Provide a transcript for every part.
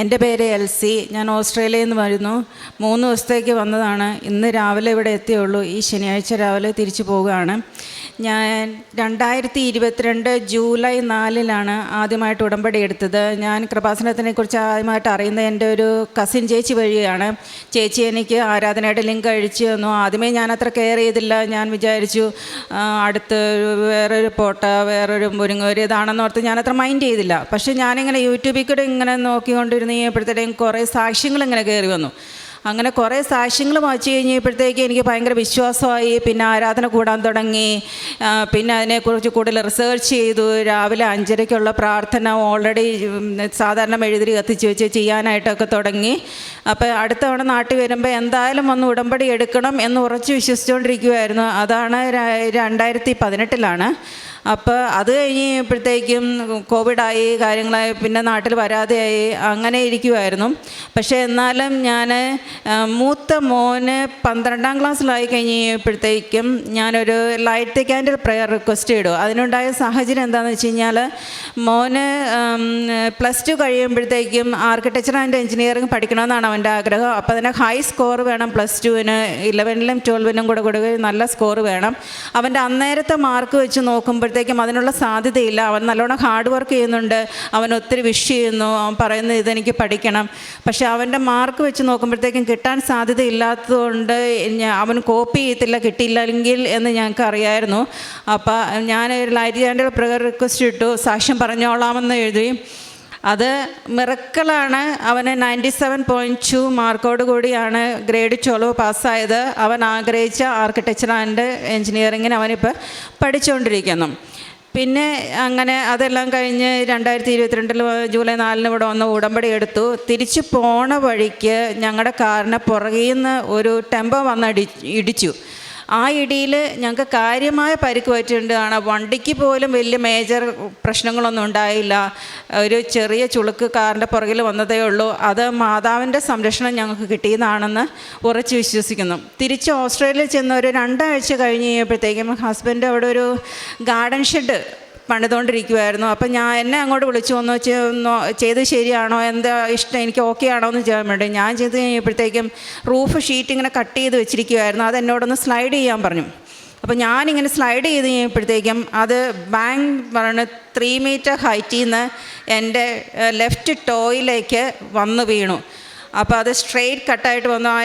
എന്റെ പേര് എൽസി. ഞാൻ ഓസ്ട്രേലിയയിൽ നിന്ന് വരുന്നു. മൂന്ന് ദിവസത്തേക്ക് വന്നതാണ്. ഇന്ന് രാവിലെ ഇവിടെ എത്തിയുള്ളൂ ഈ ശനിയാഴ്ച രാവിലെ തിരിച്ചു പോവുകയാണ്. ഞാൻ രണ്ടായിരത്തി ഇരുപത്തിരണ്ട് ജൂലൈ നാലിലാണ് ആദ്യമായിട്ട് ഉടമ്പടി എടുത്തത്. ഞാൻ കൃപാസനത്തിനെ കുറിച്ച് ആദ്യമായിട്ട് അറിയുന്നത് എന്റെ ഒരു കസിൻ ചേച്ചി വഴിയാണ്. ചേച്ചി എനിക്ക് ആരാധനയുടെ ലിങ്ക് അഴിച്ചു തന്നു. ആദ്യമേ ഞാൻ അത്ര കെയർ ചെയ്തില്ല. ഞാൻ വിചാരിച്ചു അടുത്ത് വേറൊരു പോട്ട വേറൊരു ഒരു ഇതാണെന്ന് ഓർത്ത് ഞാൻ അത്ര മൈൻഡ് ചെയ്തില്ല. പക്ഷേ ഞാനിങ്ങനെ യൂട്യൂബിൽ കൂടെ ഇങ്ങനെ നോക്കിക്കൊണ്ടിരുന്നപ്പോഴത്തേക്കും കുറേ സാക്ഷ്യങ്ങൾ ഇങ്ങനെ കയറി വന്നു. അങ്ങനെ കുറേ സാക്ഷ്യങ്ങൾ വായിച്ചു കഴിഞ്ഞപ്പോഴത്തേക്ക് എനിക്ക് ഭയങ്കര വിശ്വാസമായി. പിന്നെ ആരാധന കൂടാൻ തുടങ്ങി. പിന്നെ അതിനെക്കുറിച്ച് കൂടുതൽ റിസേർച്ച് ചെയ്തു. രാവിലെ അഞ്ചരയ്ക്കുള്ള പ്രാർത്ഥന ഓൾറെഡി സാധാരണ മെഴുതിരി കത്തിച്ച് വെച്ച് ചെയ്യാനായിട്ടൊക്കെ തുടങ്ങി. അപ്പോൾ അടുത്തവണ നാട്ടിൽ വരുമ്പോൾ എന്തായാലും ഒന്ന് ഉടമ്പടി എടുക്കണം എന്ന് ഉറച്ച് വിശ്വസിച്ചുകൊണ്ടിരിക്കുമായിരുന്നു അതാണ് രണ്ടായിരത്തി പതിനെട്ടിലാണ്. അപ്പോൾ അത് കഴിഞ്ഞപ്പോഴത്തേക്കും കോവിഡായി കാര്യങ്ങളായി പിന്നെ നാട്ടിൽ വരാതെയായി അങ്ങനെ ഇരിക്കുമായിരുന്നു പക്ഷേ എന്നാലും ഞാൻ മൂത്ത മോന് പന്ത്രണ്ടാം ക്ലാസ്സിലായി കഴിഞ്ഞപ്പോഴത്തേക്കും ഞാനൊരു ലൈറ്റ് ക്യാൻഡിൽ പ്രയർ റിക്വസ്റ്റ് ചെയ്തു അതിനുണ്ടായ സാഹചര്യം എന്താണെന്ന് വെച്ച് കഴിഞ്ഞാൽ മോന് പ്ലസ് ടു കഴിയുമ്പോഴത്തേക്കും ആർക്കിടെക്ചർ ആൻഡ് എഞ്ചിനീയറിംഗ് പഠിക്കണമെന്നാണ് അവന്റെ ആഗ്രഹം. അപ്പോൾ അതിന് ഹൈ സ്കോർ വേണം പ്ലസ് ടുവിന് ഇലവനിലും ട്വൽവിനും കൂടെ കൊടുക്കുകയും നല്ല സ്കോർ വേണം. അവന്റെ അന്നേരത്തെ മാർക്ക് വെച്ച് നോക്കുമ്പോഴത്തേക്കും അതിനുള്ള സാധ്യതയില്ല. അവൻ നല്ലോണം ഹാർഡ് വർക്ക് ചെയ്യുന്നുണ്ട്. അവൻ ഒത്തിരി വിഷ് ചെയ്യുന്നു. അവൻ പറയുന്നത് ഇതെനിക്ക് പഠിക്കണം. പക്ഷേ അവന്റെ മാർക്ക് വെച്ച് നോക്കുമ്പോഴത്തേക്കും കിട്ടാൻ സാധ്യതയില്ലാത്തതുകൊണ്ട് അവൻ കോപ്പി ചെയ്യത്തില്ല കിട്ടിയില്ലെങ്കിൽ എന്ന് ഞങ്ങൾക്ക് അറിയായിരുന്നു അപ്പോൾ ഞാൻ ലൈറ്റ് ചാൻഡിൽ പ്രകാരം റിക്വസ്റ്റ് ഇട്ടു. സാക്ഷ്യം പറഞ്ഞോളാമെന്ന് എഴുതി. അത് മിറക്കളാണ്. അവന് നയന്റി സെവൻ പോയിന്റ് ടു മാർക്കോട് കൂടിയാണ് ഗ്രേഡ് ചൊലോ പാസ്സായത്. അവൻ ആഗ്രഹിച്ച ആർക്കിടെക്ചർ ആൻഡ് എൻജിനീയറിങ്ങിന് അവനിപ്പോൾ പഠിച്ചുകൊണ്ടിരിക്കുന്നു പിന്നെ അങ്ങനെ അതെല്ലാം കഴിഞ്ഞ് രണ്ടായിരത്തി ഇരുപത്തിരണ്ടിൽ ജൂലൈ നാലിന് ഇവിടെ വന്ന് ഉടമ്പടി എടുത്തു. തിരിച്ചു പോണ വഴിക്ക് ഞങ്ങളുടെ കാറിന് പുറകിൽ നിന്ന് ഒരു ടെമ്പോ വന്ന് ഇടിച്ചു. ആ ഇടിയിൽ ഞങ്ങൾക്ക് കാര്യമായ പരിക്ക് പറ്റിയിട്ടുണ്ട് വണ്ടിക്ക് പോലും വലിയ മേജർ പ്രശ്നങ്ങളൊന്നും ഉണ്ടായില്ല. ഒരു ചെറിയ ചുളുക്ക് കാറിന്റെ പുറകിൽ വന്നതേ ഉള്ളൂ. അത് മാതാവിന്റെ സംരക്ഷണം ഞങ്ങൾക്ക് കിട്ടിയതാണെന്ന് ഉറച്ചു വിശ്വസിക്കുന്നു. തിരിച്ച് ഓസ്ട്രേലിയയിൽ ചെന്ന് ഒരു രണ്ടാഴ്ച കഴിഞ്ഞ് കഴിഞ്ഞപ്പോഴത്തേക്കും ഹസ്ബൻഡ് അവിടെ ഒരു ഗാർഡൻ ഷെഡ് പണിതുകൊണ്ടിരിക്കുമായിരുന്നു അപ്പം ഞാൻ എന്നെ അങ്ങോട്ട് വിളിച്ചു വന്നു വെച്ച് ചെയ്ത് ശരിയാണോ എന്താ ഇഷ്ടം എനിക്ക് ഓക്കെ ആണോ എന്ന് ചെയ്യാൻ വേണ്ടി. ഞാൻ ചെയ്ത് കഴിഞ്ഞപ്പോഴത്തേക്കും റൂഫ് ഷീറ്റ് ഇങ്ങനെ കട്ട് ചെയ്ത് വെച്ചിരിക്കുമായിരുന്നു അത് എന്നോടൊന്ന് സ്ലൈഡ് ചെയ്യാൻ പറഞ്ഞു. അപ്പോൾ ഞാനിങ്ങനെ സ്ലൈഡ് ചെയ്ത് കഴിഞ്ഞപ്പോഴത്തേക്കും അത് ബാങ്ക് പറഞ്ഞ ത്രീ മീറ്റർ ഹൈറ്റിൽ നിന്ന് എന്റെ ലെഫ്റ്റ് ടോയിലേക്ക് വന്ന് വീണു. അപ്പോൾ അത് സ്ട്രെയിറ്റ് കട്ടായിട്ട് വന്നു. ആ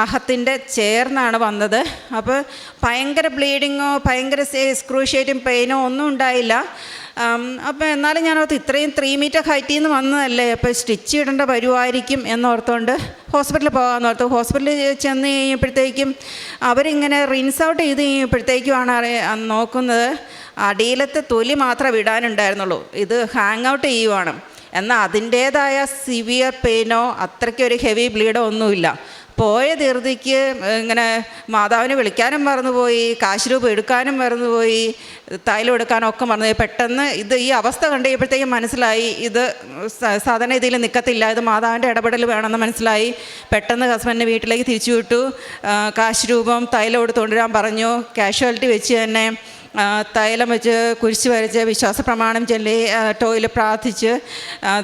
നഖത്തിന്റെ ചേർന്നാണ് വന്നത്. അപ്പോൾ ഭയങ്കര ബ്ലീഡിങ്ങോ ഭയങ്കര സ്ക്രൂഷ്യേറ്റും പെയിനോ ഒന്നും ഉണ്ടായില്ല. അപ്പോൾ എന്നാലും ഞാനോർത്ത് ഇത്രയും ത്രീ മീറ്റർ ഹൈറ്റിൽ നിന്ന് വന്നതല്ലേ അപ്പോൾ സ്റ്റിച്ച് ഇടേണ്ട വരുമായിരിക്കും എന്നോർത്തുകൊണ്ട് ഹോസ്പിറ്റലിൽ പോകാമെന്ന് ഓർത്തു. ഹോസ്പിറ്റലിൽ ചെന്ന് കഴിയുമ്പോഴത്തേക്കും അവരിങ്ങനെ റിൻസ് ഔട്ട് ചെയ്ത് കഴിയുമ്പോഴത്തേക്കുമാണ് അറിയ നോക്കുന്നത്. അടിയിലത്തെ തൊലി മാത്രമേ വിടാനുണ്ടായിരുന്നുള്ളൂ ഇത് ഹാങ് ഔട്ട് ചെയ്യുവാണ്. എന്നാൽ അതിന്റേതായ സിവിയർ പെയിനോ അത്രയ്ക്ക് ഒരു ഹെവി ബ്ലീഡോ ഒന്നുമില്ല. പോയ ധീർതിക്ക് ഇങ്ങനെ മാതാവിനെ വിളിക്കാനും മറന്നുപോയി കാശ് രൂപ എടുക്കാനും മറന്നുപോയി തൈലം എടുക്കാനും ഒക്കെ മറന്നുപോയി. പെട്ടെന്ന് ഇത് ഈ അവസ്ഥ കണ്ടു കഴിയുമ്പോഴത്തേക്കും മനസ്സിലായി ഇത് സാധാരണ ഇതിൽ നിൽക്കത്തില്ല ഇത് മാതാവിന്റെ ഇടപെടൽ വേണമെന്ന് മനസ്സിലായി. പെട്ടെന്ന് ഹസ്ബൻഡിന്റെ വീട്ടിലേക്ക് തിരിച്ചു വിട്ടു. കാശ് രൂപം തൈലം എടുത്തുകൊണ്ടുവരാൻ പറഞ്ഞു. കാഷ്വാലിറ്റി വെച്ച് തന്നെ. തൈലം വെച്ച് കുരിശ് വരച്ച് വിശ്വാസ പ്രമാണം ചൊല്ലി ടോയിൽ പ്രാർത്ഥിച്ച് ആ,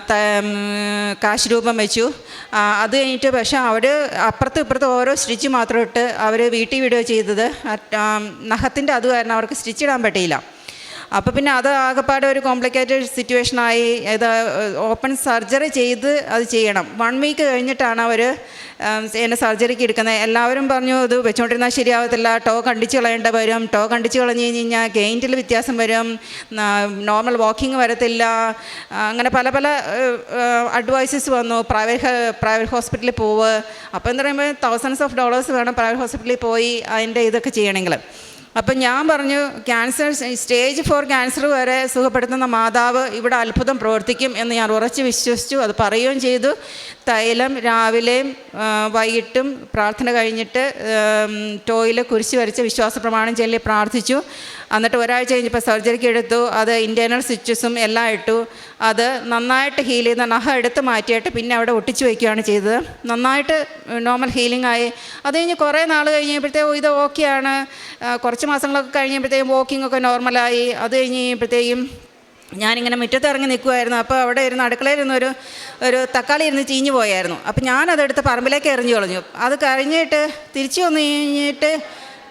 കാശ് രൂപം വെച്ചു. അത് കഴിഞ്ഞിട്ട് പക്ഷേ അവർ അപ്പുറത്തും ഇപ്പുറത്തും ഓരോ സ്റ്റിച്ച് മാത്രം ഇട്ട് അവർ വീട്ടിൽ വിടുകയോ ചെയ്തത്. നഖത്തിന്റെ അത് കാരണം അവർക്ക് സ്റ്റിച്ച് ഇടാൻ പറ്റിയില്ല. അപ്പോൾ പിന്നെ അത് ആകെപ്പാടെ ഒരു കോംപ്ലിക്കേറ്റഡ് സിറ്റുവേഷനായി ഇത് ഓപ്പൺ സർജറി ചെയ്ത് അത് ചെയ്യണം. വൺ വീക്ക് കഴിഞ്ഞിട്ടാണ് അവർ എന്നെ സർജറിക്ക് എടുക്കുന്നത്. എല്ലാവരും പറഞ്ഞു ഇത് വെച്ചുകൊണ്ടിരുന്നാൽ ശരിയാവത്തില്ല. ടോ കണ്ടിച്ച് കളയേണ്ട വരും. ടോ കണ്ടിച്ച് കളഞ്ഞു കഴിഞ്ഞ് കഴിഞ്ഞാൽ ഗെയിന്റിൽ വ്യത്യാസം വരും. നോർമൽ വാക്കിംഗ് വരത്തില്ല. അങ്ങനെ പല പല അഡ്വൈസസ് വന്നു. പ്രൈവറ്റ് പ്രൈവറ്റ് ഹോസ്പിറ്റലിൽ പോവുക അപ്പോൾ എന്ന് പറയുമ്പോൾ തൗസൻഡ്സ് ഓഫ് ഡോളേഴ്സ് വേണം പ്രൈവറ്റ് ഹോസ്പിറ്റലിൽ പോയി അതിന്റെ ഇതൊക്കെ ചെയ്യണമെങ്കിൽ അപ്പം ഞാൻ പറഞ്ഞു ക്യാൻസർ സ്റ്റേജ് ഫോർ ക്യാൻസർ വരെ സുഖപ്പെടുത്തുന്ന മാതാവ് ഇവിടെ അത്ഭുതം പ്രവർത്തിക്കും എന്ന് ഞാൻ ഉറച്ച് വിശ്വസിച്ചു അത് പറയുകയും ചെയ്തു. തൈലം രാവിലെയും വൈകിട്ടും പ്രാർത്ഥന കഴിഞ്ഞിട്ട് ടോയിൽ കുരിശ് വരച്ച് വിശ്വാസ പ്രമാണം ചൊല്ലി പ്രാർത്ഥിച്ചു. എന്നിട്ട് ഒരാഴ്ച കഴിഞ്ഞപ്പോൾ സർജറിക്ക് എടുത്തു. അത് ഇന്റേർണൽ സ്റ്റിച്ചസും എല്ലാം ഇട്ടു. അത് നന്നായിട്ട് ഹീൽ ചെയ്ത നഖം എടുത്ത് മാറ്റിയിട്ട് പിന്നെ അവിടെ ഒട്ടിച്ചു വയ്ക്കുകയാണ് ചെയ്തത്. നന്നായിട്ട് നോർമൽ ഹീലിംഗ് ആയി. അത് കഴിഞ്ഞ് കുറേ നാൾ കഴിഞ്ഞപ്പോഴത്തേക്കും ഇത് ഓക്കെയാണ് കുറച്ച് മാസങ്ങളൊക്കെ കഴിഞ്ഞപ്പോഴത്തേക്കും വോക്കിംഗ് ഒക്കെ നോർമലായി അത് കഴിഞ്ഞ് കഴിയുമ്പോഴത്തേക്കും ഞാനിങ്ങനെ മുറ്റത്ത് ഇറങ്ങി നിൽക്കുമായിരുന്നു അപ്പോൾ അവിടെ ഇരുന്ന് അടുക്കളയിൽ ഒരു ഒരു തക്കാളി ഇരുന്ന് ചീഞ്ഞു പോയായിരുന്നു. അപ്പോൾ ഞാനതെടുത്ത് പറമ്പിലേക്ക് എറിഞ്ഞു കളഞ്ഞു. അത് കഴിഞ്ഞിട്ട് തിരിച്ചു വന്നു കഴിഞ്ഞിട്ട്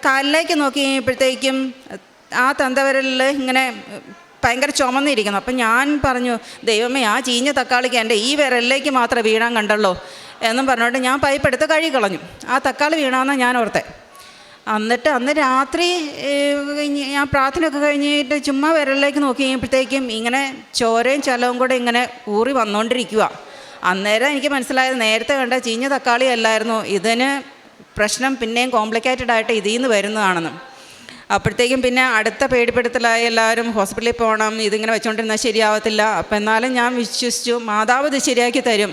കാലിലേക്ക് നോക്കി കഴിഞ്ഞപ്പോഴത്തേക്കും ആ തന്തവരലിൽ ഇങ്ങനെ ഭയങ്കര ചുമന്നിരിക്കുന്നു. അപ്പം ഞാൻ പറഞ്ഞു ദൈവമേ ആ ചീഞ്ഞ തക്കാളിക്ക് എന്റെ ഈ വിരലിലേക്ക് മാത്രമേ വീണാൻ കണ്ടുള്ളൂ എന്നും പറഞ്ഞുകൊണ്ട് ഞാൻ പൈപ്പ് എടുത്ത് കഴുകി കളഞ്ഞു. ആ തക്കാളി വീണാന്നാണ് ഞാൻ ഓർത്തെ. എന്നിട്ട് അന്ന് രാത്രി ഞാൻ പ്രാർത്ഥനയൊക്കെ കഴിഞ്ഞിട്ട് ചുമ്മാ വിരലിലേക്ക് നോക്കി കഴിയുമ്പോഴത്തേക്കും ഇങ്ങനെ ചോരയും ചലവും കൂടെ ഇങ്ങനെ ഊറി വന്നുകൊണ്ടിരിക്കുക അന്നേരം എനിക്ക് മനസ്സിലായത് നേരത്തെ കണ്ട ചീഞ്ഞ തക്കാളി അല്ലായിരുന്നു. ഇതിന് പ്രശ്നം പിന്നെയും കോംപ്ലിക്കേറ്റഡ് ആയിട്ട് ഇതിൽ നിന്ന് വരുന്നതാണെന്ന്. അപ്പോഴത്തേക്കും പിന്നെ അടുത്ത പേടിപ്പെടുത്തലായി എല്ലാവരും ഹോസ്പിറ്റലിൽ പോകണം ഇതിങ്ങനെ വെച്ചുകൊണ്ടിരുന്നാൽ ശരിയാവത്തില്ല. അപ്പം എന്നാലും ഞാൻ വിശ്വസിച്ചു മാതാവ് ഇത് ശരിയാക്കി തരും.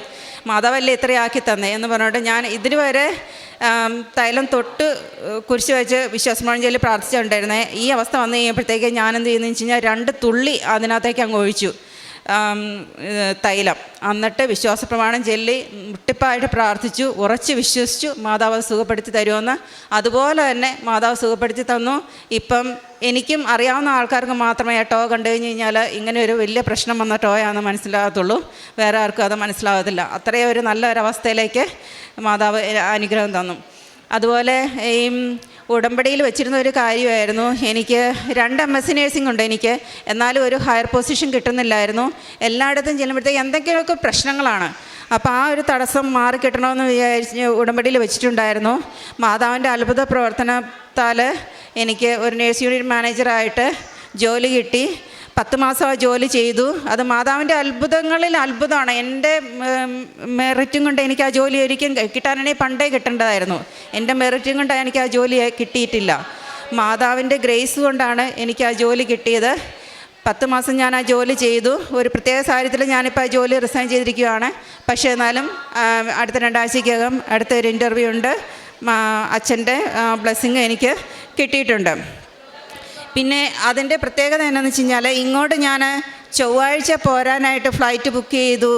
മാതാവല്ലേ ഇത്രയാക്കി തന്നെ? എന്ന് പറഞ്ഞിട്ട് ഞാൻ ഇതിന് വരെ തൈലം തൊട്ട് കുരിശ് വെച്ച് വിശ്വാസമാഞ്ചലിൽ പ്രാർത്ഥിച്ചിട്ടുണ്ടായിരുന്നേ ഈ അവസ്ഥ വന്നു കഴിയുമ്പോഴത്തേക്ക് ഞാൻ എന്ത് ചെയ്യുന്നതെന്ന് വെച്ച് കഴിഞ്ഞാൽ രണ്ട് തുള്ളി അതിനകത്തേക്ക് അങ്ങ് ഒഴിച്ചു. തൈലം. എന്നിട്ട് വിശ്വാസ പ്രമാണം ചൊല്ലി മുട്ടിപ്പായിട്ട് പ്രാർത്ഥിച്ചു ഉറച്ച് വിശ്വസിച്ചു മാതാവ് സുഖപ്പെടുത്തി തരുമെന്ന്. അതുപോലെ തന്നെ മാതാവ് സുഖപ്പെടുത്തി തന്നു. ഇപ്പം എനിക്കും അറിയാവുന്ന ആൾക്കാർക്ക് മാത്രമേ ടോ കണ്ടു കഴിഞ്ഞ് കഴിഞ്ഞാൽ ഇങ്ങനെ ഒരു വലിയ പ്രശ്നം വന്ന ടോയാണെന്ന് മനസ്സിലാകത്തുള്ളൂ. വേറെ ആർക്കും അത് മനസ്സിലാകത്തില്ല. അത്രയും ഒരു നല്ലൊരവസ്ഥയിലേക്ക് മാതാവ് അനുഗ്രഹം തന്നു. അതുപോലെ ഈ ഉടമ്പടിയിൽ വെച്ചിരുന്ന ഒരു കാര്യമായിരുന്നു. എനിക്ക് രണ്ട് എം എസ് സി നേഴ്സിംഗ് ഉണ്ട് എനിക്ക്. എന്നാലും ഒരു ഹയർ പൊസിഷൻ കിട്ടുന്നില്ലായിരുന്നു. എല്ലായിടത്തും ചെല്ലുമ്പോഴത്തേക്ക് എന്തൊക്കെയൊക്കെ പ്രശ്നങ്ങളാണ്. അപ്പോൾ ആ ഒരു തടസ്സം മാറി കിട്ടണമെന്ന് വിചാരിച്ച് ഉടമ്പടിയിൽ വെച്ചിട്ടുണ്ടായിരുന്നു. മാതാവിന്റെ അത്ഭുത പ്രവർത്തനത്താൽ എനിക്ക് ഒരു നേഴ്സ് യൂണിറ്റ് മാനേജറായിട്ട് ജോലി കിട്ടി. പത്ത് മാസം ആ ജോലി ചെയ്തു. അത് മാതാവിന്റെ അത്ഭുതങ്ങളിൽ അത്ഭുതമാണ്. എന്റെ മെറിറ്റും കൊണ്ട് എനിക്ക് ആ ജോലി ഒരിക്കലും കിട്ടാനാണെങ്കിൽ പണ്ടേ കിട്ടേണ്ടതായിരുന്നു. എന്റെ മെറിറ്റും കൊണ്ട് എനിക്ക് ആ ജോലി കിട്ടിയിട്ടില്ല. മാതാവിന്റെ ഗ്രേസ് കൊണ്ടാണ് എനിക്ക് ആ ജോലി കിട്ടിയത്. പത്ത് മാസം ഞാൻ ആ ജോലി ചെയ്തു. ഒരു പ്രത്യേക സാഹചര്യത്തിൽ ഞാനിപ്പോൾ ആ ജോലി റിസൈൻ ചെയ്തിരിക്കുകയാണ്. പക്ഷേ എന്നാലും അടുത്ത രണ്ടാഴ്ചയ്ക്കകം അടുത്തൊരു ഇന്റർവ്യൂ ഉണ്ട്. അച്ഛന്റെ ബ്ലെസ്സിങ് എനിക്ക് കിട്ടിയിട്ടുണ്ട്. പിന്നെ അതിന്റെ പ്രത്യേകത എന്നാന്ന് വെച്ച് കഴിഞ്ഞാൽ ഇങ്ങോട്ട് ഞാൻ ചൊവ്വാഴ്ച പോരാനായിട്ട് ഫ്ലൈറ്റ് ബുക്ക് ചെയ്തു.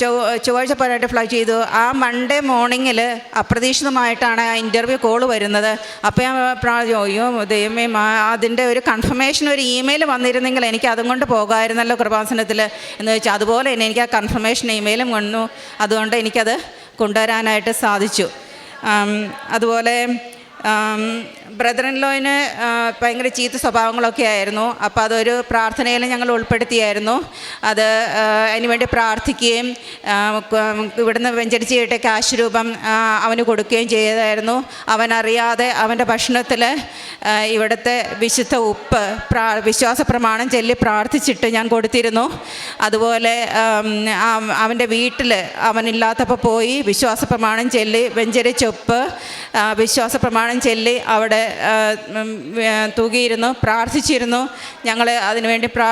ചൊവ് ചൊവ്വ ചൊവ്വാഴ്ച പോരാനായിട്ട് ഫ്ലൈറ്റ് ചെയ്തു. ആ മൺഡേ മോർണിംഗിൽ അപ്രതീക്ഷിതമായിട്ടാണ് ആ ഇന്റർവ്യൂ കോൾ വരുന്നത്. അപ്പോൾ ഞാൻ അയ്യോ ദൈവമേ അതിന്റെ ഒരു കൺഫർമേഷൻ ഒരു ഇമെയിൽ വന്നിരുന്നെങ്കിൽ എനിക്ക് അതും കൊണ്ട് പോകാമായിരുന്നല്ലോ കൃപാസനത്തിൽ എന്ന് വെച്ചാൽ അതുപോലെ തന്നെ എനിക്ക് ആ കൺഫർമേഷൻ ഇമെയിലും വന്നു. അതുകൊണ്ട് എനിക്കത് കൊണ്ടുവരാനായിട്ട് സാധിച്ചു. അതുപോലെ ബ്രദർ ലോയിന് ഭയങ്കര ചീത്ത സ്വഭാവങ്ങളൊക്കെ ആയിരുന്നു. അപ്പോൾ അതൊരു പ്രാർത്ഥനയിൽ ഞങ്ങൾ ഉൾപ്പെടുത്തിയായിരുന്നു. അത് അതിനുവേണ്ടി പ്രാർത്ഥിക്കുകയും ഇവിടുന്ന് വെഞ്ചടിച്ച് കിട്ടിയ കാശ് രൂപം അവന് കൊടുക്കുകയും ചെയ്തായിരുന്നു. അവനറിയാതെ അവന്റെ ഭക്ഷണത്തിൽ ഇവിടുത്തെ വിശുദ്ധ ഉപ്പ് പ്രാ വിശ്വാസ പ്രമാണം ചൊല്ലി പ്രാർത്ഥിച്ചിട്ട് ഞാൻ കൊടുത്തിരുന്നു. അതുപോലെ അവന്റെ വീട്ടിൽ അവനില്ലാത്തപ്പോൾ പോയി വിശ്വാസ പ്രമാണം ചൊല്ലി വെഞ്ചരിച്ചൊപ്പ് വിശ്വാസ പ്രമാണം ചൊല്ലി അവിടെ തൂകിയിരുന്നു പ്രാർത്ഥിച്ചിരുന്നു. ഞങ്ങൾ അതിനുവേണ്ടി പ്രാ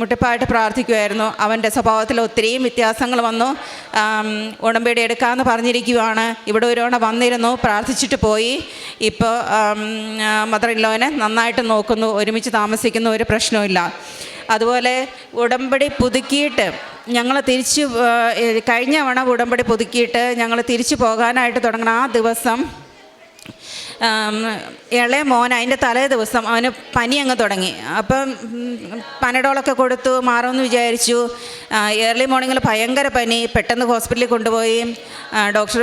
മുട്ടിപ്പായിട്ട് പ്രാർത്ഥിക്കുമായിരുന്നു അവന്റെ സ്വഭാവത്തിൽ ഒത്തിരിയും വ്യത്യാസങ്ങൾ വന്നു. ഉടമ്പേടി എടുക്കാമെന്ന് പറഞ്ഞിരിക്കുവാണ്. ഇവിടെ ഒരു തവണ വന്നിരുന്നു പ്രാർത്ഥിച്ചിട്ട് പോയി. ഇപ്പോൾ മദർ ഇല്ലോനെ നന്നായിട്ട് നോക്കുന്നു ഒരുമിച്ച് താമസിക്കുന്നു ഒരു പ്രശ്നവുമില്ല. അതുപോലെ ഉടമ്പടി പുതുക്കിയിട്ട് ഞങ്ങൾ തിരിച്ച് കഴിഞ്ഞ തവണ ഉടമ്പടി പുതുക്കിയിട്ട് ഞങ്ങൾ തിരിച്ചു പോകാനായിട്ട് തുടങ്ങുന്ന ആ ദിവസം ഇളയ മോൻ അതിന്റെ തലേ ദിവസം അവന് പനി അങ്ങ് തുടങ്ങി. അപ്പം പനഡോളൊക്കെ കൊടുത്തു മാറുമെന്ന് വിചാരിച്ചു. ഏർലി മോർണിംഗിൽ ഭയങ്കര പനി. പെട്ടെന്ന് ഹോസ്പിറ്റലിൽ കൊണ്ടുപോയി. ഡോക്ടർ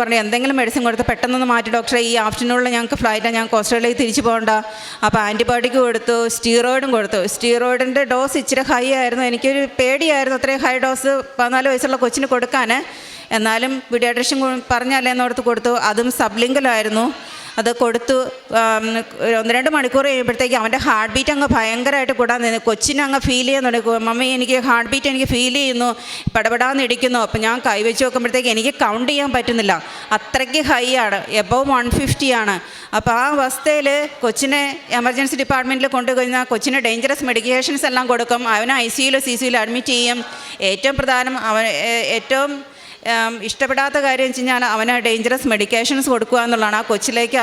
പറഞ്ഞു എന്തെങ്കിലും മെഡിസിൻ കൊടുത്ത് പെട്ടെന്നൊന്ന് മാറ്റി ഡോക്ടറെ ഈ ആഫ്റ്റർനൂണിൽ ഞങ്ങൾക്ക് ഫ്ലൈറ്റാണ് ഞങ്ങൾക്ക് ഓസ്ട്രേലിയയിൽ തിരിച്ചു പോകണ്ട. അപ്പോൾ ആന്റിബയോട്ടിക് കൊടുത്തു സ്റ്റീറോയിഡും കൊടുത്തു. സ്റ്റീറോയിഡിന്റെ ഡോസ് ഇച്ചിരി ഹൈ ആയിരുന്നു. എനിക്കൊരു പേടിയായിരുന്നു അത്രയും ഹൈ ഡോസ് പതിനാല് വയസ്സുള്ള കൊച്ചിന് കൊടുക്കാൻ എന്നാലും പീഡിയാട്രിഷ്യൻ പറഞ്ഞല്ലേ എന്നോടത്ത് കൊടുത്തു. അതും സബ്ലിംഗലായിരുന്നു അത് കൊടുത്തു ഒന്ന് രണ്ട് മണിക്കൂർ കഴിയുമ്പോഴത്തേക്ക് അവന്റെ ഹാർട്ട് ബീറ്റ് അങ്ങ് ഭയങ്കരമായിട്ട് കൂടാൻ നിന്ന്. കൊച്ചിനെ അങ്ങ് ഫീൽ ചെയ്യാൻ തുടങ്ങി. മമ്മി എനിക്ക് ഹാർട്ട് ബീറ്റ് എനിക്ക് ഫീൽ ചെയ്യുന്നു. പടപടാന്ന് ഇടിക്കുന്നു അപ്പം ഞാൻ കൈവച്ച് നോക്കുമ്പോഴത്തേക്ക് എനിക്ക് കൗണ്ട് ചെയ്യാൻ പറ്റുന്നില്ല. അത്രയ്ക്ക് ഹൈ ആണ്. എബവ് വൺ ഫിഫ്റ്റി ആണ്. അപ്പോൾ ആ അവസ്ഥയിൽ കൊച്ചിനെ എമർജൻസി ഡിപ്പാർട്ട്മെന്റിൽ കൊണ്ടുകഴിഞ്ഞാൽ കൊച്ചിന് ഡേഞ്ചറസ് മെഡിക്കേഷൻസ് എല്ലാം കൊടുക്കും. അവനെ ഐ സിയിലോ സി സിയിലോ അഡ്മിറ്റ് ചെയ്യും. ഏറ്റവും പ്രധാനം അവൻ ഏറ്റവും ഇഷ്ടപ്പെടാത്ത കാര്യം വെച്ച് കഴിഞ്ഞാൽ അവന് ഡേഞ്ചറസ് മെഡിക്കേഷൻസ് കൊടുക്കുക എന്നുള്ളതാണ്. ആ കൊച്ചിലേക്ക്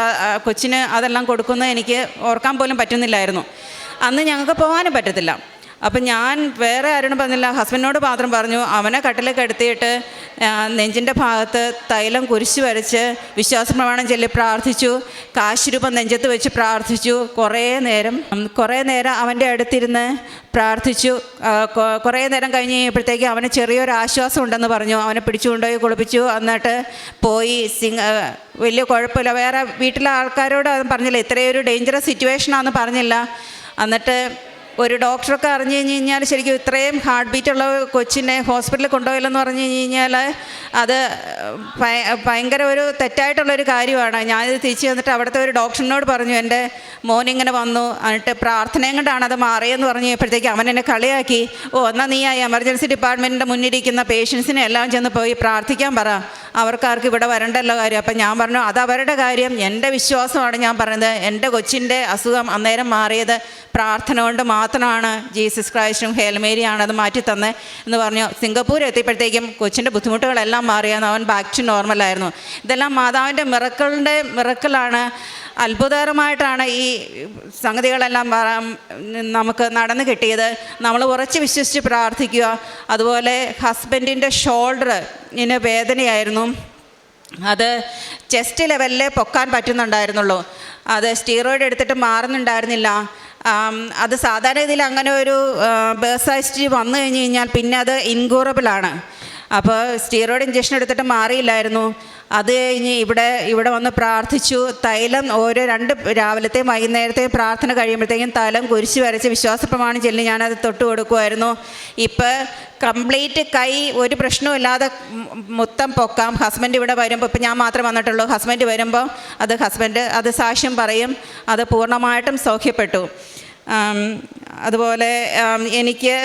കൊച്ചിന് അതെല്ലാം കൊടുക്കുന്നത് എനിക്ക് ഓർക്കാൻ പോലും പറ്റുന്നില്ലായിരുന്നു. അന്ന് ഞങ്ങൾക്ക് പോകാനും പറ്റത്തില്ല. അപ്പം ഞാൻ വേറെ ആരോടും പറഞ്ഞില്ല. ഹസ്ബൻഡിനോട് മാത്രം പറഞ്ഞു. അവനെ കട്ടിലെ കെടുത്തിയിട്ട് നെഞ്ചിന്റെ ഭാഗത്ത് തൈലം കുരിശ് വരച്ച് വിശ്വാസ പ്രമാണം ചൊല്ലി പ്രാർത്ഥിച്ചു. കാശുരൂപം നെഞ്ചത്ത് വെച്ച് പ്രാർത്ഥിച്ചു. കുറേ നേരം കുറേ നേരം അവന്റെ അടുത്തിരുന്ന് പ്രാർത്ഥിച്ചു. കുറേ നേരം കഴിഞ്ഞ് കഴിഞ്ഞപ്പോഴത്തേക്ക് അവന് ചെറിയൊരു ആശ്വാസം ഉണ്ടെന്ന് പറഞ്ഞു. അവനെ പിടിച്ചുകൊണ്ടുപോയി കുളിപ്പിച്ചു. എന്നിട്ട് പോയി സിംഗ് വലിയ കുഴപ്പമില്ല. വേറെ വീട്ടിലെ ആൾക്കാരോട് അത് പറഞ്ഞില്ല. ഇത്രയൊരു ഡേഞ്ചറസ് സിറ്റുവേഷനാണെന്ന് പറഞ്ഞില്ല. എന്നിട്ട് ഒരു ഡോക്ടറൊക്കെ അറിഞ്ഞു കഴിഞ്ഞ് കഴിഞ്ഞാൽ ശരിക്കും ഇത്രയും ഹാർട്ട് ബീറ്റ് ഉള്ള കൊച്ചിനെ ഹോസ്പിറ്റലിൽ കൊണ്ടുപോയില്ലെന്ന് പറഞ്ഞു കഴിഞ്ഞ് കഴിഞ്ഞാൽ അത് ഭയ- ഭയങ്കര ഒരു തെറ്റായിട്ടുള്ളൊരു കാര്യമാണ്. ഞാനിത് തിരിച്ച് വന്നിട്ട് അവിടുത്തെ ഒരു ഡോക്ടറിനോട് പറഞ്ഞു എന്റെ മോനിങ്ങനെ വന്നു. എന്നിട്ട് പ്രാർത്ഥനയും കൊണ്ടാണ് അത് മാറിയെന്ന് പറഞ്ഞു കഴിഞ്ഞപ്പോഴത്തേക്ക് അവൻ എന്നെ കളിയാക്കി. ഓ എന്നാൽ നീ ആ എമർജൻസി ഡിപ്പാർട്ട്മെന്റിന്റെ മുന്നിലിരിക്കുന്ന പേഷ്യൻസിനെ എല്ലാം ചെന്ന് പോയി പ്രാർത്ഥിക്കാൻ പറ. അവർക്കാർക്ക് ഇവിടെ വരണ്ടല്ലോ കാര്യം. അപ്പം ഞാൻ പറഞ്ഞു അത് അവരുടെ കാര്യം. എന്റെ വിശ്വാസമാണ് ഞാൻ പറഞ്ഞത് എന്റെ കൊച്ചിന്റെ അസുഖം അന്നേരം മാറിയത് പ്രാർത്ഥന കൊണ്ട് മാത്രമാണ്. ജീസസ് ക്രൈസ്റ്റും ഹേൽമേരിയാണ് അത് മാറ്റി തന്നെ എന്ന് പറഞ്ഞു. സിംഗപ്പൂർ എത്തിയപ്പോഴത്തേക്കും കൊച്ചിന്റെ ബുദ്ധിമുട്ടുകളെല്ലാം മാറിയെന്ന് അവൻ ബാക്ക് ടു നോർമലായിരുന്നു ഇതെല്ലാം മാതാവിന്റെ മിറക്കളുടെ മിറക്കിളാണ് അത്ഭുതകരമായിട്ടാണ് ഈ സംഗതികളെല്ലാം നമുക്ക് നടന്നു കിട്ടിയത്. നമ്മൾ ഉറച്ച് വിശ്വസിച്ച് പ്രാർത്ഥിക്കുക. അതുപോലെ ഹസ്ബൻഡിന്റെ ഷോൾഡർ ഇന് വേദനയായിരുന്നു. അത് ചെസ്റ്റ് ലെവലിൽ പൊക്കാൻ പറ്റുന്നുണ്ടായിരുന്നുള്ളൂ. അത് സ്റ്റീറോയിഡ് എടുത്തിട്ട് മാറുന്നുണ്ടായിരുന്നില്ല. അത് സാധാരണ രീതിയിൽ അങ്ങനെ ഒരു ബേഴ്സായിസ്റ്റ് വന്നു കഴിഞ്ഞ് കഴിഞ്ഞാൽ പിന്നെ അത് ഇൻക്യൂറബിളാണ് അപ്പോൾ സ്റ്റീറോയിഡ് ഇഞ്ചക്ഷൻ എടുത്തിട്ട് മാറിയില്ലായിരുന്നു. അത് കഴിഞ്ഞ് ഇവിടെ ഇവിടെ വന്ന് പ്രാർത്ഥിച്ചു. തൈലം ഓരോ രണ്ട് രാവിലത്തെയും വൈകുന്നേരത്തെയും പ്രാർത്ഥന കഴിയുമ്പോഴത്തേക്കും തലം കുരിശ് വരച്ച് വിശ്വാസപ്രമാണം ചൊല്ലി ഞാനത് തൊട്ട് കൊടുക്കുമായിരുന്നു. ഇപ്പം കംപ്ലീറ്റ് കൈ ഒരു പ്രശ്നമില്ലാതെ മൊത്തം പൊക്കാം. ഹസ്ബൻഡ് ഇവിടെ വരുമ്പോൾ ഇപ്പം ഞാൻ മാത്രം വന്നിട്ടുള്ളൂ. ഹസ്ബൻഡ് വരുമ്പോൾ അത് ഹസ്ബൻഡ് അത് സാക്ഷ്യം പറയും. അത് പൂർണമായിട്ടും സൗഖ്യപ്പെട്ടു. അതുപോലെ എനിക്ക്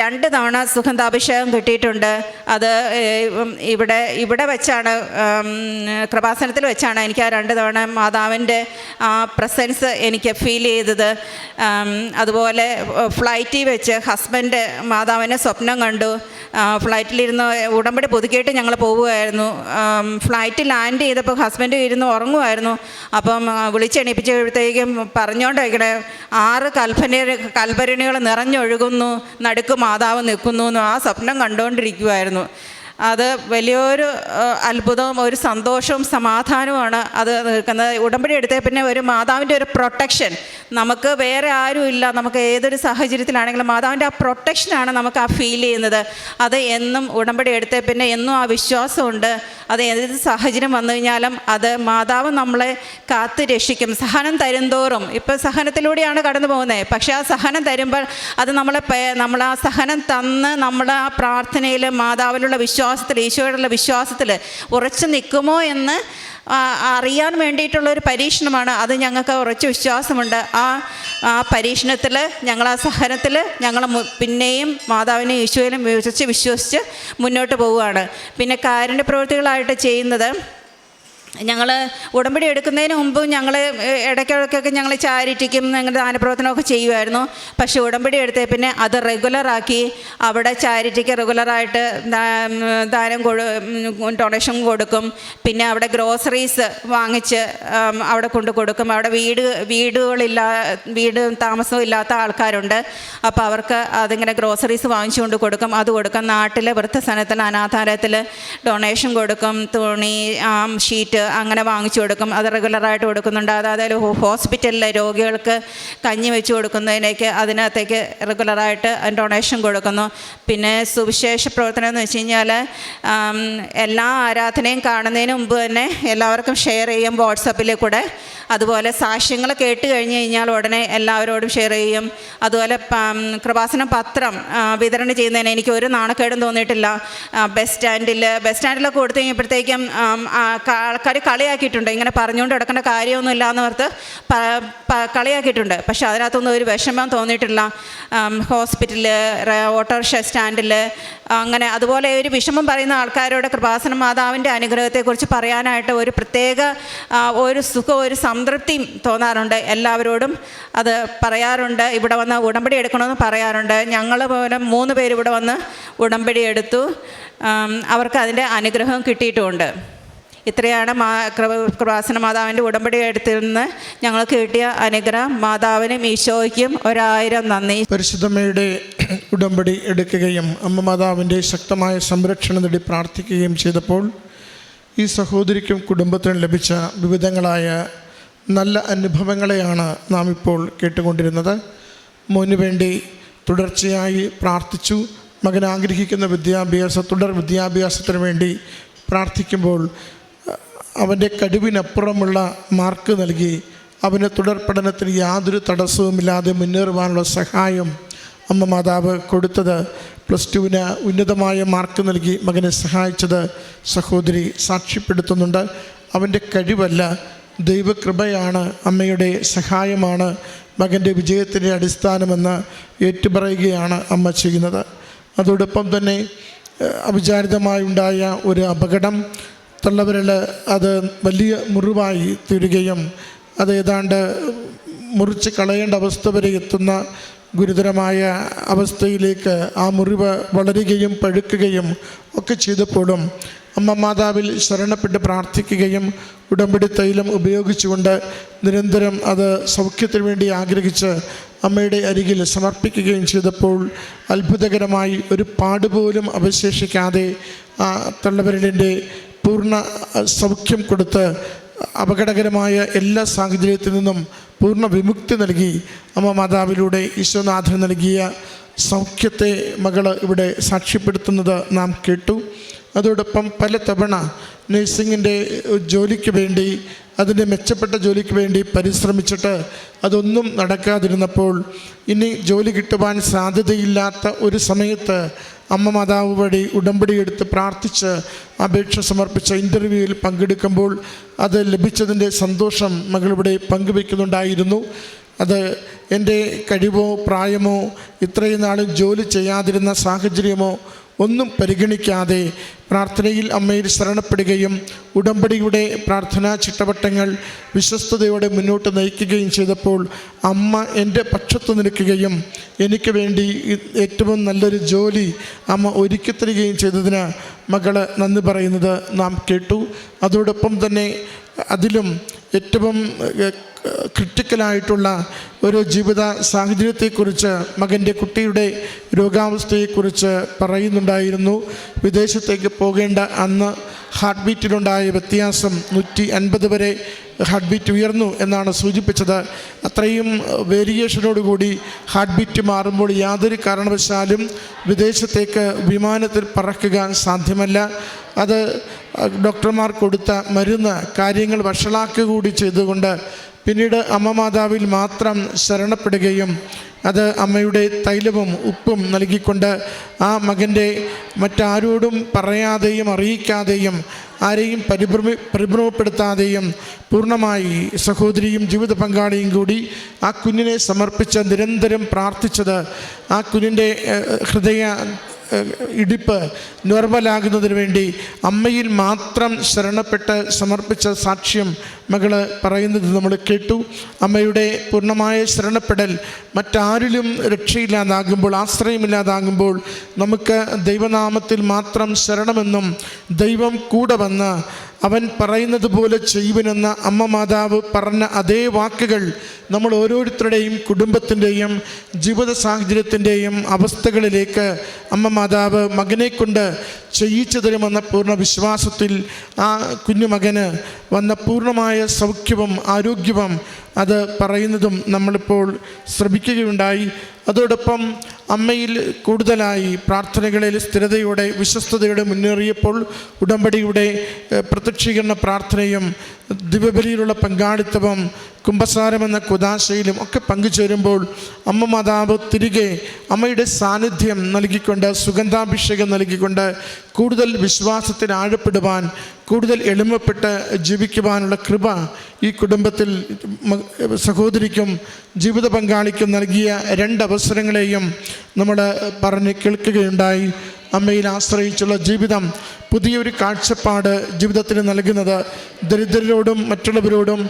രണ്ട് തവണ സുഗന്ധാഭിഷേകം കിട്ടിയിട്ടുണ്ട്. അത് ഇവിടെ ഇവിടെ വെച്ചാണ് കൃപാസനത്തിൽ വെച്ചാണ് എനിക്ക് ആ രണ്ട് തവണ മാതാവിന്റെ ആ പ്രസൻസ് എനിക്ക് ഫീൽ ചെയ്തത്. അതുപോലെ ഫ്ലൈറ്റിൽ വെച്ച് ഹസ്ബൻഡ് മാതാവിനെ സ്വപ്നം കണ്ടു. ഫ്ലൈറ്റിലിരുന്ന് ഉടമ്പടി പുതുക്കിയിട്ട് ഞങ്ങൾ പോവുമായിരുന്നു ഫ്ലൈറ്റ് ലാൻഡ് ചെയ്തപ്പോൾ ഹസ്ബൻഡ് ഇരുന്ന് ഉറങ്ങുമായിരുന്നു. അപ്പം വിളിച്ചെണീപ്പിച്ചപ്പോഴത്തേക്കും പറഞ്ഞുകൊണ്ടിരിക്കണേ ആറ് കൽപ്പന കൽഭരണികൾ നിറഞ്ഞൊഴുകുന്നു നടുക്ക് മാതാവ് നിൽക്കുന്നു എന്ന് ആ സ്വപ്നം കണ്ടുകൊണ്ടിരിക്കുമായിരുന്നു അത് വലിയൊരു അത്ഭുതവും ഒരു സന്തോഷവും സമാധാനവുമാണ് അത് നിൽക്കുന്നത്. ഉടമ്പടി എടുത്തേ പിന്നെ ഒരു മാതാവിന്റെ ഒരു പ്രൊട്ടക്ഷൻ നമുക്ക് വേറെ ആരും ഇല്ല. നമുക്ക് ഏതൊരു സാഹചര്യത്തിലാണെങ്കിലും മാതാവിന്റെ ആ പ്രൊട്ടക്ഷനാണ് നമുക്ക് ആ ഫീൽ ചെയ്യുന്നത്. അത് എന്നും ഉടമ്പടി എടുത്തേ പിന്നെ എന്നും ആ വിശ്വാസമുണ്ട്. അത് ഏത് സാഹചര്യം വന്നു കഴിഞ്ഞാലും അത് മാതാവ് നമ്മളെ കാത്ത് രക്ഷിക്കും. സഹനം തരുന്തോറും ഇപ്പം സഹനത്തിലൂടെയാണ് കടന്നു പോകുന്നത്. പക്ഷേ ആ സഹനം തരുമ്പോൾ അത് നമ്മളെ നമ്മൾ ആ സഹനം തന്ന് നമ്മൾ ആ പ്രാർത്ഥനയിൽ മാതാവിലുള്ള വിശ്വാസത്തിൽ ഈശോയോടുള്ള വിശ്വാസത്തിൽ ഉറച്ചു നിൽക്കുമോ എന്ന് അറിയാൻ വേണ്ടിയിട്ടുള്ള ഒരു പരീക്ഷണമാണ്. അത് ഞങ്ങൾക്ക് ഉറച്ച വിശ്വാസമുണ്ട്. ആ ആ പരീക്ഷണത്തിൽ ഞങ്ങൾ ആ സഹനത്തിൽ ഞങ്ങൾ പിന്നെയും മാതാവിനെ ഈശോയിലും വിശ്വസിച്ച് വിശ്വസിച്ച് മുന്നോട്ട് പോവുകയാണ്. പിന്നെ കാരുണ്യ പ്രവൃത്തികളായിട്ട് ചെയ്യുന്നത് ഞങ്ങൾ ഉടമ്പടി എടുക്കുന്നതിന് മുമ്പ് ഞങ്ങൾ ഇടയ്ക്കിടയ്ക്കൊക്കെ ഞങ്ങൾ ചാരിറ്റിക്കും ഞങ്ങൾ ദാനപ്രവർത്തനമൊക്കെ ചെയ്യുമായിരുന്നു. പക്ഷേ ഉടമ്പടി എടുത്തേ പിന്നെ അത് റെഗുലറാക്കി അവിടെ ചാരിറ്റിക്ക് റെഗുലറായിട്ട് ദാനം കൊടു ഡൊണേഷൻ കൊടുക്കും. പിന്നെ അവിടെ ഗ്രോസറീസ് വാങ്ങിച്ച് അവിടെ കൊണ്ട് കൊടുക്കും. അവിടെ വീട് വീടുകളില്ല വീട് താമസവും ഇല്ലാത്ത ആൾക്കാരുണ്ട്. അപ്പോൾ അവർക്ക് അതിങ്ങനെ ഗ്രോസറീസ് വാങ്ങിച്ചുകൊണ്ട് കൊടുക്കും. അത് കൊടുക്കും നാട്ടിലെ വൃദ്ധസനത്തിൽ അനാഥാലയത്തിൽ ഡൊണേഷൻ കൊടുക്കും. തുണി ഷീറ്റ് അങ്ങനെ വാങ്ങിച്ചു കൊടുക്കും. അത് റെഗുലറായിട്ട് കൊടുക്കുന്നുണ്ട്. അതായത് ഹോസ്പിറ്റലിലെ രോഗികൾക്ക് കഞ്ഞി വെച്ച് കൊടുക്കുന്നതിനേക്ക് അതിനകത്തേക്ക് റെഗുലറായിട്ട് ഡൊണേഷൻ കൊടുക്കുന്നു. പിന്നെ സുവിശേഷ പ്രവർത്തനം എന്ന് വെച്ച് കഴിഞ്ഞാൽ എല്ലാ ആരാധനയും കാണുന്നതിന് മുമ്പ് തന്നെ എല്ലാവർക്കും ഷെയർ ചെയ്യും വാട്സപ്പിൽ കൂടെ. അതുപോലെ സാക്ഷ്യങ്ങൾ കേട്ട് കഴിഞ്ഞ് കഴിഞ്ഞാൽ ഉടനെ എല്ലാവരോടും ഷെയർ ചെയ്യും. അതുപോലെ കൃപാസന പത്രം വിതരണം ചെയ്യുന്നതിന് എനിക്ക് ഒരു നാണക്കേടും തോന്നിയിട്ടില്ല. ബസ് സ്റ്റാൻഡിൽ ബസ് സ്റ്റാൻഡിലൊക്കെ കൊടുത്തു കഴിഞ്ഞപ്പോഴത്തേക്കും ആം, ആ, ക- ആൾക്കാർ കളിയാക്കിയിട്ടുണ്ട്. ഇങ്ങനെ പറഞ്ഞുകൊണ്ട് കിടക്കേണ്ട കാര്യമൊന്നുമില്ല എന്ന് ഓർത്ത് കളിയാക്കിയിട്ടുണ്ട്. പക്ഷെ അതിനകത്തൊന്നും ഒരു വിഷമം തോന്നിയിട്ടില്ല. ഹോസ്പിറ്റലിൽ ഓട്ടോറിക്ഷ സ്റ്റാൻഡിൽ അങ്ങനെ അതുപോലെ ഒരു വിഷമം പറയുന്ന ആൾക്കാരോട് കൃപാസന മാതാവിന്റെ അനുഗ്രഹത്തെക്കുറിച്ച് പറയാനായിട്ട് ഒരു പ്രത്യേക ഒരു സുഖം ഒരു സംതൃപ്തിയും തോന്നാറുണ്ട്. എല്ലാവരോടും അത് പറയാറുണ്ട്. ഇവിടെ വന്ന് ഉടമ്പടി എടുക്കണമെന്ന് പറയാറുണ്ട്. ഞങ്ങൾ പോലെ മൂന്ന് പേര് ഇവിടെ വന്ന് ഉടമ്പടി എടുത്തു. അവർക്ക് അതിന്റെ അനുഗ്രഹം കിട്ടിയിട്ടുമുണ്ട്. ഇത്രയാണ് മാ കൃപ- കൃപാസന മാതാവിന്റെ ഉടമ്പടി എടുത്തിൽ നിന്ന് ഞങ്ങൾക്ക് കിട്ടിയ അനുഗ്രഹം. മാതാവിനും ഈശോയ്ക്കും ഒരായിരം നന്ദി. പരിശുദ്ധമ്മയുടെ ഉടമ്പടി എടുക്കുകയും അമ്മ മാതാവിന്റെ ശക്തമായ സംരക്ഷണം നേടി പ്രാർത്ഥിക്കുകയും ചെയ്തപ്പോൾ ഈ സഹോദരിക്കും കുടുംബത്തിനും ലഭിച്ച വിവിധങ്ങളായ നല്ല അനുഭവങ്ങളെയാണ് നാം ഇപ്പോൾ കേട്ടുകൊണ്ടിരുന്നത്. മോന് വേണ്ടി തുടർച്ചയായി പ്രാർത്ഥിച്ചു. മകൻ ആഗ്രഹിക്കുന്ന വിദ്യാഭ്യാസ തുടർ വിദ്യാഭ്യാസത്തിന് വേണ്ടി പ്രാർത്ഥിക്കുമ്പോൾ അവന്റെ കഴിവിനപ്പുറമുള്ള മാർക്ക് നൽകി. അവന് തുടർ പഠനത്തിന് യാതൊരു തടസ്സവുമില്ലാതെ മുന്നേറുവാനുള്ള സഹായം അമ്മ മാതാവ് കൊടുത്തത്. പ്ലസ് ടുവിന് ഉന്നതമായ മാർക്ക് നൽകി മകനെ സഹായിച്ചത് സഹോദരി സാക്ഷ്യപ്പെടുത്തുന്നുണ്ട്. അവന്റെ കഴിവല്ല ദൈവകൃപയാണ് അമ്മയുടെ സഹായമാണ്. മകന്റെ വിജയത്തിന്റെ അടിസ്ഥാനമെന്ന് ഏറ്റുപറയുകയാണ് അമ്മ ചെയ്യുന്നത്. അതോടൊപ്പം തന്നെ അവിചാരിതമായുണ്ടായ ഒരു അപകടം തള്ളവിരൽ അത് വലിയ മുറിവായി തീരുകയും അത് ഏതാണ്ട് മുറിച്ച് കളയേണ്ട അവസ്ഥ വരെ എത്തുന്ന ഗുരുതരമായ അവസ്ഥയിലേക്ക് ആ മുറിവ് വളരുകയും പഴുക്കുകയും ഒക്കെ ചെയ്തപ്പോഴും അമ്മ മാതാവിൽ ശരണപ്പെട്ട് പ്രാർത്ഥിക്കുകയും ഉടമ്പടി തൈലം ഉപയോഗിച്ചുകൊണ്ട് നിരന്തരം അത് സൗഖ്യത്തിന് വേണ്ടി ആഗ്രഹിച്ച് അമ്മയുടെ അരികിൽ സമർപ്പിക്കുകയും ചെയ്തപ്പോൾ അത്ഭുതകരമായി ഒരു പാടുപോലും അവശേഷിക്കാതെ ആ തള്ളവിരലിന്റെ പൂർണ സൗഖ്യം കൊടുത്ത് അപകടകരമായ എല്ലാ സാഹചര്യത്തിൽ നിന്നും പൂർണ വിമുക്തി നൽകി അമ്മ മാതാവിലൂടെ ഈശ്വനാഥൻ നൽകിയ സൗഖ്യത്തെ മകൾ ഇവിടെ സാക്ഷ്യപ്പെടുത്തുന്നത് നാം കേട്ടു. അതോടൊപ്പം പല തവണ നഴ്സിങ്ങിന്റെ ജോലിക്ക് വേണ്ടി അതിന്റെ മെച്ചപ്പെട്ട ജോലിക്ക് വേണ്ടി പരിശ്രമിച്ചിട്ട് അതൊന്നും നടക്കാതിരുന്നപ്പോൾ ഇനി ജോലി കിട്ടുവാൻ സാധ്യതയില്ലാത്ത ഒരു സമയത്ത് അമ്മ മാതാവ് വഴി ഉടമ്പടി എടുത്ത് പ്രാർത്ഥിച്ച് അപേക്ഷ സമർപ്പിച്ച ഇന്റർവ്യൂവിൽ പങ്കെടുക്കുമ്പോൾ അത് ലഭിച്ചതിന്റെ സന്തോഷം മകളിവിടെ പങ്കുവെക്കുന്നുണ്ടായിരുന്നു അത് എന്റെ കഴിവോ പ്രായമോ ഇത്രയും നാളും ജോലി ചെയ്യാതിരുന്ന സാഹചര്യമോ ഒന്നും പരിഗണിക്കാതെ പ്രാർത്ഥനയിൽ അമ്മയിൽ ശരണപ്പെടുകയും ഉടമ്പടിയുടെ പ്രാർത്ഥനാ ചിട്ടവട്ടങ്ങൾ വിശ്വസ്തയോടെ മുന്നോട്ട് നയിക്കുകയും ചെയ്തപ്പോൾ അമ്മ എന്റെ പക്ഷത്ത് നിൽക്കുകയും എനിക്ക് വേണ്ടി ഏറ്റവും നല്ലൊരു ജോലി അമ്മ ഒരുക്കി തരികയും ചെയ്തതിന് മകൾ നന്ദി പറയുന്നത് നാം കേട്ടു. അതോടൊപ്പം തന്നെ അതിലും ഏറ്റവും ക്രിട്ടിക്കലായിട്ടുള്ള ഒരു ജീവിത സാഹചര്യത്തെക്കുറിച്ച് മകന്റെ കുട്ടിയുടെ രോഗാവസ്ഥയെക്കുറിച്ച് പറയുന്നുണ്ടായിരുന്നു. വിദേശത്തേക്ക് പോകേണ്ട അന്ന് ഹാർട്ട് ബീറ്റിലുണ്ടായ വ്യത്യാസം നൂറ്റി അൻപത് വരെ ഹാർട്ട് ബീറ്റ് ഉയർന്നു എന്നാണ് സൂചിപ്പിച്ചത്. അത്രയും വേരിയേഷനോടുകൂടി ഹാർട്ട് ബീറ്റ് മാറുമ്പോൾ യാതൊരു കാരണവശാലും വിദേശത്തേക്ക് വിമാനത്തിൽ പറക്കുക സാധ്യമല്ല. അത് ഡോക്ടർമാർ കൊടുത്ത മരുന്ന് കാര്യങ്ങൾ വഷളാക്കുക കൂടി ചെയ്തുകൊണ്ട് പിന്നീട് അമ്മ മാതാവിൽ മാത്രം ശരണപ്പെടുകയും അത് അമ്മയുടെ തൈലവും ഉപ്പും നൽകിക്കൊണ്ട് ആ മകന്റെ മറ്റാരോടും പറയാതെയും അറിയിക്കാതെയും ആരെയും പരിഭ്രമി പരിഭ്രമപ്പെടുത്താതെയും പൂർണമായി സഹോദരിയും ജീവിത പങ്കാളിയും കൂടി ആ കുഞ്ഞിനെ സമർപ്പിച്ച് നിരന്തരം പ്രാർത്ഥിച്ചത് ആ കുഞ്ഞിന്റെ ഹൃദയ ഇടിപ്പ് നോർമലാകുന്നതിന് വേണ്ടി അമ്മയിൽ മാത്രം ശരണപ്പെട്ട് സമർപ്പിച്ച സാക്ഷ്യം മകൾ പറയുന്നത് നമ്മൾ കേട്ടു. അമ്മയുടെ പൂർണമായ ശരണപ്പെടൽ മറ്റാരിലും രക്ഷയില്ലാതാകുമ്പോൾ ആശ്രയമില്ലാതാകുമ്പോൾ നമുക്ക് ദൈവനാമത്തിൽ മാത്രം ശരണമെന്നും ദൈവം കൂടെ വന്ന് അവൻ പറയുന്നത് പോലെ ചെയ്യുവനെന്ന അമ്മ മാതാവ് പറഞ്ഞ അതേ വാക്കുകൾ നമ്മൾ ഓരോരുത്തരുടെയും കുടുംബത്തിന്റെയും ജീവിത സാഹചര്യത്തിന്റെയും അവസ്ഥകളിലേക്ക് അമ്മ മാതാവ് മകനെ കൊണ്ട് ചെയ്യിച്ചു തരുമെന്ന പൂർണ വിശ്വാസത്തിൽ ആ കുഞ്ഞുമകന് വന്ന പൂർണമായ സൗഖ്യവും ആരോഗ്യവും അത് പറയുന്നതും നമ്മളിപ്പോൾ ശ്രമിക്കുകയുണ്ടായി. അതോടൊപ്പം അമ്മയിൽ കൂടുതലായി പ്രാർത്ഥനകളിൽ സ്ഥിരതയോടെ വിശ്വസ്തയോടെ മുന്നേറിയപ്പോൾ ഉടമ്പടിയുടെ പ്രത്യക്ഷീകരണ പ്രാർത്ഥനയും ദിവ്യബലിയിലുള്ള പങ്കാളിത്തവും കുംഭസാരം എന്ന കുദാശയിലും ഒക്കെ പങ്കുചേരുമ്പോൾ അമ്മ മാതാവ് തിരികെ അമ്മയുടെ സാന്നിധ്യം നൽകിക്കൊണ്ട് സുഗന്ധാഭിഷേകം നൽകിക്കൊണ്ട് കൂടുതൽ വിശ്വാസത്തിൽ ആഴപ്പെടുവാൻ കൂടുതൽ എളിമപ്പെട്ട് ജീവിക്കുവാനുള്ള കൃപ ഈ കുടുംബത്തിൽ സഹോദരിക്കും ജീവിത പങ്കാളിക്കും നൽകിയ രണ്ട് അവസരങ്ങളെയും നമ്മൾ പറഞ്ഞ് കേൾക്കുകയുണ്ടായി. അമ്മയിൽ ആശ്രയിച്ചുള്ള ജീവിതം പുതിയൊരു കാഴ്ചപ്പാട് ജീവിതത്തിന് നൽകുന്നത് ദരിദ്രരോടും മറ്റുള്ളവരോടും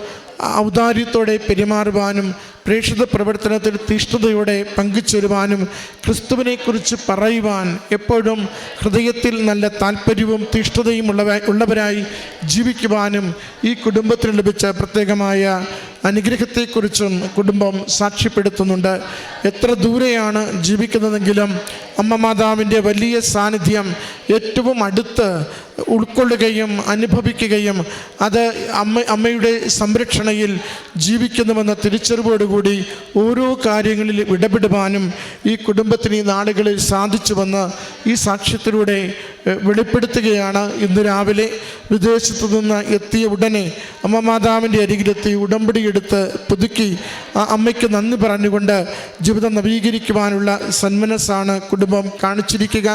ഔദാര്യത്തോടെ പെരുമാറുവാനും പ്രേക്ഷിത പ്രവർത്തനത്തിൽ തീഷ്ണതയോടെ പങ്കുചേരുവാനും ക്രിസ്തുവിനെക്കുറിച്ച് പറയുവാൻ എപ്പോഴും ഹൃദയത്തിൽ നല്ല താല്പര്യവും തീഷ്ണതയും ഉള്ളവ ഉള്ളവരായി ജീവിക്കുവാനും ഈ കുടുംബത്തിന് ലഭിച്ച പ്രത്യേകമായ അനുഗ്രഹത്തെക്കുറിച്ചും കുടുംബം സാക്ഷ്യപ്പെടുത്തുന്നുണ്ട്. എത്ര ദൂരെയാണ് ജീവിക്കുന്നതെങ്കിലും അമ്മ മാതാവിന്റെ വലിയ സാന്നിധ്യം ഏറ്റവും അടുത്ത് ഉൾക്കൊള്ളുകയും അനുഭവിക്കുകയും അത് അമ്മ അമ്മയുടെ സംരക്ഷണയിൽ ജീവിക്കുന്നുവെന്ന തിരിച്ചറിവോടുകൂടി ഓരോ കാര്യങ്ങളിൽ ഇടപെടുവാനും ഈ കുടുംബത്തിന് ഈ നാളുകളിൽ സാധിച്ചുവെന്ന് ഈ സാക്ഷ്യത്തിലൂടെ വെളിപ്പെടുത്തുകയാണ്. ഇന്ന് രാവിലെ വിദേശത്തു നിന്ന് എത്തിയ ഉടനെ അമ്മ മാതാവിന്റെ അരികിലെത്തി ഉടമ്പടി എടുത്ത് പുതുക്കി ആ അമ്മയ്ക്ക് നന്ദി പറഞ്ഞുകൊണ്ട് ജീവിതം നവീകരിക്കുവാനുള്ള സന്മനസ്സാണ് കുടുംബം കാണിച്ചിരിക്കുക.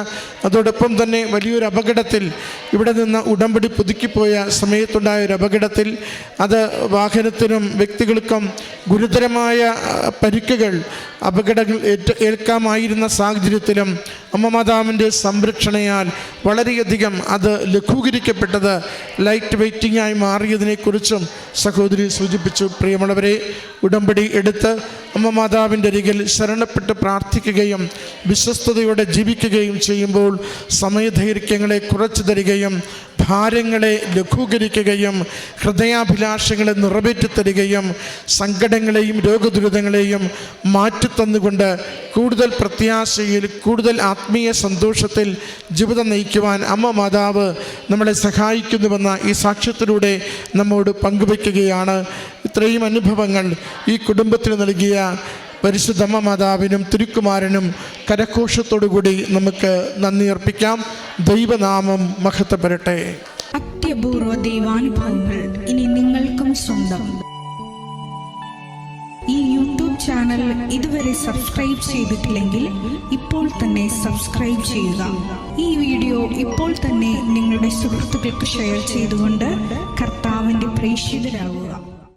അതോടൊപ്പം തന്നെ വലിയൊരു അപകടത്തിൽ ഇവിടെ നിന്ന് ഉടമ്പടി പുതുക്കിപ്പോയ സമയത്തുണ്ടായ ഒരു അപകടത്തിൽ അത് വാഹനത്തിനും വ്യക്തികൾക്കും ഗുരുതരമായ പരിക്കുകൾ അപകടങ്ങൾ ഏറ്റ ഏൽക്കാമായിരുന്ന സാഹചര്യത്തിലും അമ്മ മാതാവിന്റെ സംരക്ഷണയാൽ വളരെയധികം അത് ലഘൂകരിക്കപ്പെട്ടത് ലൈറ്റ് വെയ്റ്റിംഗ് ആയി മാറിയതിനെക്കുറിച്ചും സഹോദരി സൂചിപ്പിച്ചു. പ്രിയമുള്ളവരെ ഉടമ്പടി എടുത്ത് അമ്മ മാതാവിന്റെ അരികിൽ ശരണപ്പെട്ട് പ്രാർത്ഥിക്കുകയും വിശ്വസ്തയോടെ ജീവിക്കുകയും ചെയ്യുമ്പോൾ സമയദൈർഘ്യങ്ങളെ കുറച്ചു തരികയും ഭാരങ്ങളെ ലഘൂകരിക്കുകയും ഹൃദയാഭിലാഷങ്ങളെ നിറവേറ്റി തരികയും സങ്കടങ്ങളെയും രോഗദുരിതങ്ങളെയും മാറ്റിത്തന്നുകൊണ്ട് കൂടുതൽ പ്രത്യാശയിൽ കൂടുതൽ ആത്മീയ സന്തോഷത്തിൽ ജീവിതം നയിക്കുവാൻ അമ്മ മാതാവ് നമ്മളെ സഹായിക്കുന്നുവെന്ന ഈ സാക്ഷ്യത്തിലൂടെ നമ്മോട് പങ്കുവയ്ക്കുകയാണ്. ഇത്രയും അനുഭവങ്ങൾ ഈ കുടുംബത്തിന് നൽകിയ പരിശുദ്ധമ്മ മാതാവിനും തിരുക്കുമാരനും കരഘോഷത്തോടുകൂടി നമുക്ക് നന്ദി അർപ്പിക്കാം. ദൈവനാമം മഹത്വപ്പെടട്ടെ. അത്യപൂർവ ദൈവാനുഭവങ്ങൾ ഇനി നിങ്ങൾക്കും സ്വന്തം. ഈ യൂട്യൂബ് ചാനൽ ഇതുവരെ സബ്സ്ക്രൈബ് ചെയ്തിട്ടില്ലെങ്കിൽ ഇപ്പോൾ തന്നെ സബ്സ്ക്രൈബ് ചെയ്യുക. ഈ വീഡിയോ ഇപ്പോൾ തന്നെ നിങ്ങളുടെ സുഹൃത്തുക്കൾക്ക് ഷെയർ ചെയ്തുകൊണ്ട് കർത്താവിന്റെ പ്രേക്ഷിതരാകുക